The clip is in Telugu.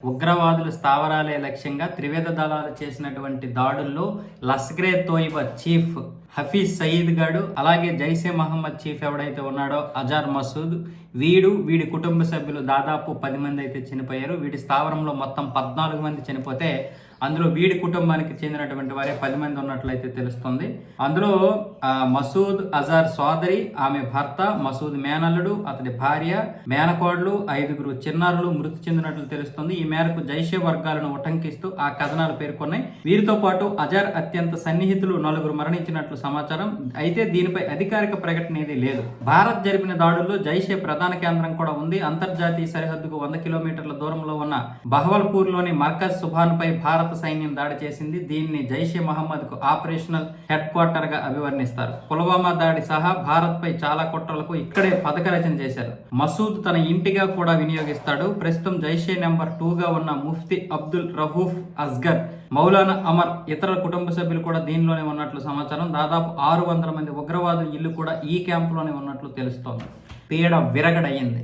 ఉగ్రవాదులు స్థావరాలే లక్ష్యంగా త్రివేద దళాలు చేసినటువంటి దాడుల్లో లస్గ్రే తోయిబా చీఫ్ హఫీజ్ సయీద్ గాడు అలాగే జైసే మహమ్మద్ చీఫ్ ఎవడైతే ఉన్నాడో అజార్ మసూద్ వీడు వీడి కుటుంబ సభ్యులు దాదాపు పది మంది అయితే చనిపోయారు. వీడి స్థావరంలో మొత్తం పద్నాలుగు మంది చనిపోతే అందులో వీడి కుటుంబానికి చెందినటువంటి వారే పది మంది ఉన్నట్లయితే తెలుస్తుంది. అందులో మసూద్ అజార్ సోదరి ఆమె భర్త మసూద్ మేనల్లుడు అతడి భార్య మేనకోడలు ఐదుగురు చిన్నారులు మృతి చెందినట్లు తెలుస్తుంది. ఈ మేరకు జైషే వర్గాలను ఉటంకిస్తూ ఆ కథనాలు పేర్కొన్నాయి. వీరితో పాటు అజార్ అత్యంత సన్నిహితులు నలుగురు మరణించినట్లు సమాచారం. అయితే దీనిపై అధికారిక ప్రకటన ఏది లేదు. భారత్ జరిపిన దాడుల్లో జైషే ప్రధాన కేంద్రం కూడా ఉంది. అంతర్జాతీయ సరిహద్దుకు వంద కిలోమీటర్ల దూరంలో ఉన్న బహవల్పూర్లోని మర్కజ్ సుభాన్ పై భారత సైన్యం దాడి చేసింది. దీన్ని జైషే మహమ్మద్కు ఆపరేషనల్ హెడ్ క్వార్టర్గా అభివర్ణిస్తారు. పుల్వామా దాడి సహా భారత్ పై చాలా కుట్రలకు ఇక్కడే పథక రచన చేశారు. మసూద్ తన ఇంటిగా కూడా వినియోగిస్తాడు. ప్రస్తుతం జైషే నెంబర్ టూ గా ఉన్న ముఫ్తీ అబ్దుల్ రహూఫ్ అస్గర్ మౌలానా అమర్ ఇతర కుటుంబ సభ్యులు కూడా దీనిలోనే ఉన్నట్లు సమాచారం. దాదాపు ఆరు వందల మంది ఉగ్రవాదుల ఇల్లు కూడా ఈ క్యాంపులోనే ఉన్నట్లు తెలుస్తోంది. పీడ విరగడయ్యింది.